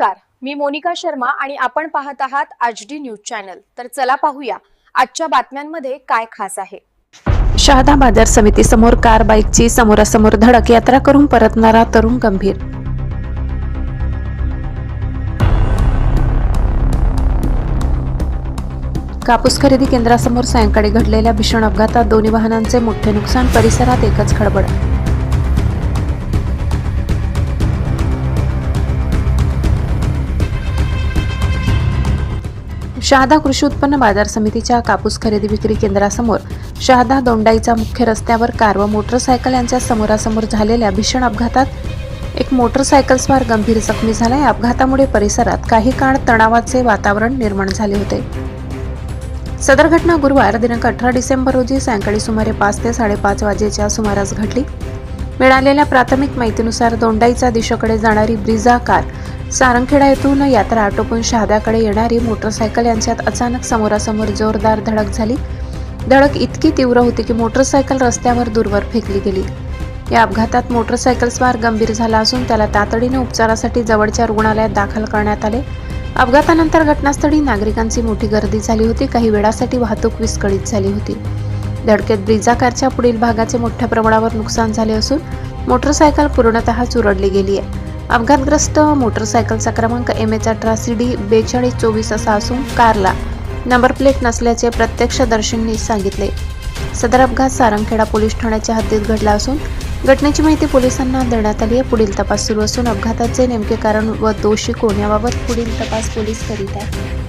नमस्कार. मी मोनिका शर्मा आणि आपण पाहत आहात आज डी न्यूज चॅनल. तर चला पाहूया आजच्या बातम्यांमध्ये काय खास आहे. शहादा बाजार समिती समोर कार बाईकची समोरासमोर धडक यात्रा करून परतणारा तरुण गंभीर. कापूस खरेदी केंद्रासमोर सायंकाळी घडलेल्या भीषण अपघातात दोन्ही वाहनांचे मोठे नुकसान परिसरात एकच खडबड शहादा कृषी उत्पन्न बाजार समितीच्या कापूस खरेदी विक्री केंद्रासमोर शहादा दोंडाईचा मुख्य रस्त्यावर कार व मोटरसायकल यांच्या समोरासमोर झालेल्या भीषण अपघातात एक मोटरसायकलस्वार गंभीर जखमी झाला या अपघातामुळे परिसरात काही काळ तणावाचे वातावरण निर्माण झाले होते. सदर घटना गुरुवार दिनांक अठरा डिसेंबर रोजी सायंकाळी सुमारे पाच ते साडेपाच वाजेच्या सुमारास घडली. मिळालेल्या प्राथमिक माहितीनुसार दोंडाईचा दिशेकडे जाणारी ब्रिझा कार सारंगखेडा येथून यात्रा आटोपून शहाद्याकडे येणारी मोटरसायकल यांच्यात अचानक समोरासमोर जोरदार धडक झाली. धडक इतकी तीव्र होती की मोटरसायकल रस्त्यावर दूरवर फेकली गेली. या अपघातात मोटरसायकलस्वार गंभीर झाला असून त्याला तातडीने उपचारासाठी जवळच्या रुग्णालयात दाखल करण्यात आले. अपघातानंतर घटनास्थळी नागरिकांची मोठी गर्दी झाली होती. काही वेळासाठी वाहतूक विस्कळीत झाली होती. धडकेत ब्रिजाकारच्या पुढील भागाचे मोठ्या प्रमाणावर नुकसान झाले असून मोटरसायकल पूर्णतः चुरडली गेली आहे अपघातग्रस्त मोटरसायकलचा क्रमांक एम एच अठरा सी डी बेचाळीस चोवीस असा असून कारला नंबर प्लेट नसल्याचे प्रत्यक्षदर्शींनी सांगितले. सदर अपघात सारंगखेडा पोलीस ठाण्याच्या हद्दीत घडला असून घटनेची माहिती पोलिसांना देण्यात आली आहे. पुढील तपास सुरू असून अपघाताचे नेमके कारण व दोषी कोण याबाबत पुढील तपास पोलीस करीत आहेत.